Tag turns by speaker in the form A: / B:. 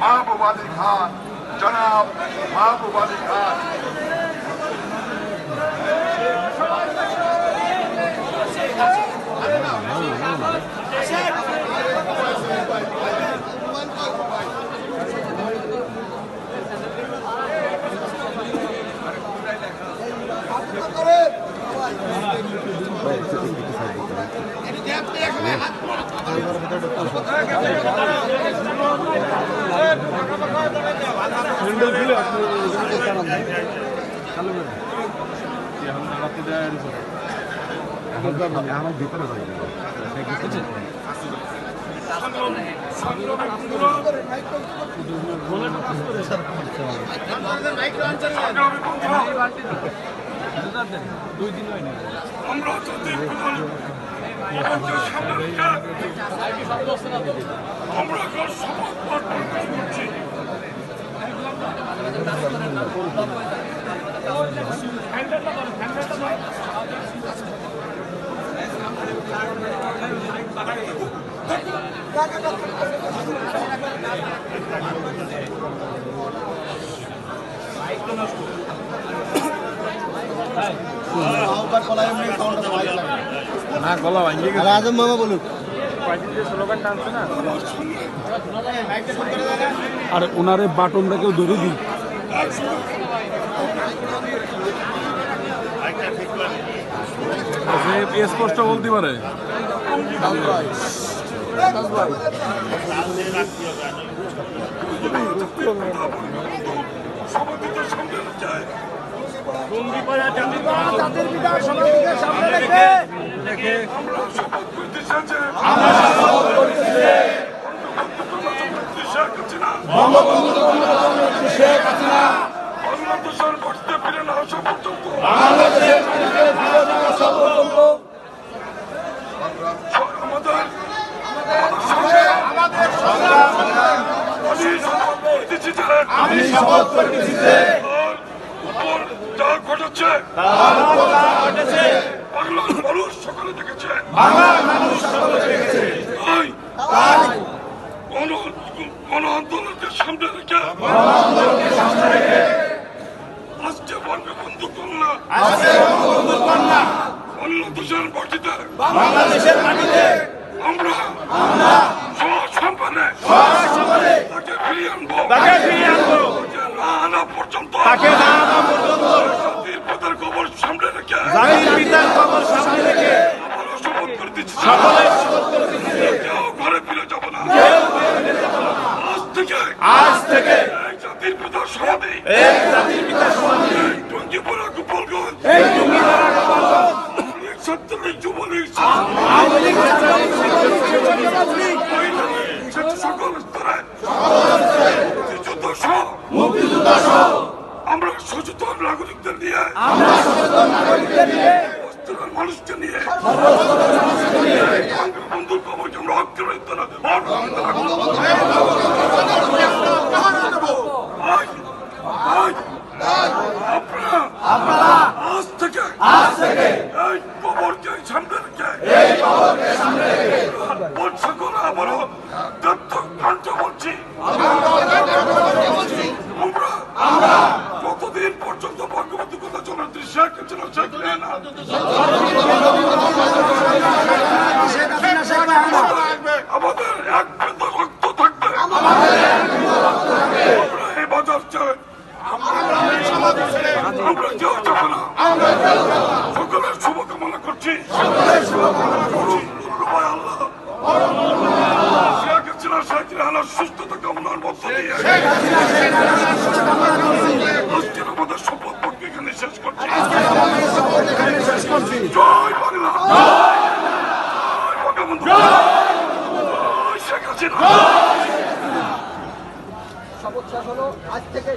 A: মাহবুব আলী খান জনাব মাহবুব আলী খান। আমরা যদি রাজ্যের সামনে রেখে আমরা এখন শপথ পাঠ করছি
B: না গলা ভাঙিয়ে গেছে।
C: আজম মামা বলুক।
B: আর ওনারে বাটনটা কেউ ধরে দিই স্পষ্ট বলতে পারে?
A: সভাপতিদের সামনে যায়
C: জাতির পিতা সমাজকে সামনে রেখে
A: আমরা শপথ করতেছি যে বঙ্গবন্ধু বাংলাদেশের করতে ফিরে না আসা পর্যন্ত আমি শপথ করতেছি যে উপর যা ঘটেছে বাংলার মানুষ সকলে দেখেছে। তাই গণ গণ আন্দোলনকে সামনে রেখে। আজকে বঙ্গবন্ধু কন্যা। বাংলাদেশের মাটিতে।
C: বাংলাদেশের মাটিতে।
A: আমরা সসম্মানে তাকে ফিরিয়ে আনব।
C: তাকে ফিরিয়ে আনব।
A: তাকে না আনা পর্যন্ত।
C: তাকে না আনা পর্যন্ত।
A: জাতির পিতার কবর সামনে রেখে
C: জাতির পিতার খবর সামনে রেখে
A: আমরা শপথ করে দিচ্ছি
C: সকলে শপথ করতেছি যে
A: কেউ ঘরে ফিরে যাব না আজ থেকে জাতির পিতার সমাধি।
C: এই জাতির পিতার সমাধি।
A: টঙ্গিপুরা গোপালগঞ্জ।
C: এই টুঙ্গিপাড়া গোপালগঞ্জ।
A: ছাত্রলীগ যুবলীগ।
C: আওয়ামী লীগ ছাত্রলীগ ছাত্রলীগ।
A: সকল স্তরে। মুক্তিযুদ্ধ সহ।
C: মুক্তিযোদ্ধা সহ।
A: আমরা সচেতন নাগরিকদের নিয়ে।
C: আমরা সচেতন নাগরিকদের নিয়ে।
A: বস্তুর মানুষকে নিয়ে। বন্ধুর কবরকে আমরা অগ্রহিত না। আপনারা আজ থেকে
C: আজ থেকে
A: এই কতদিন পর্যন্ত বঙ্গবন্ধু কথা চলার দৃশ্য হাসিনা শেখ রেহানা
C: শেখ হাসিনা শেখ রেহানা
A: আমাদের এক বৃন্দ রক্ত থাকবে আমরা এই বাজার চাই আমরা সকলের শুভকামনা করছি সুস্থতা কামনার মধ্য দিয়ে আজকের আমাদের শপথ বাক্য এখানে শেষ করছি জয়! বাংলা জয়
D: শপথ শেষ হলো। আজ থেকে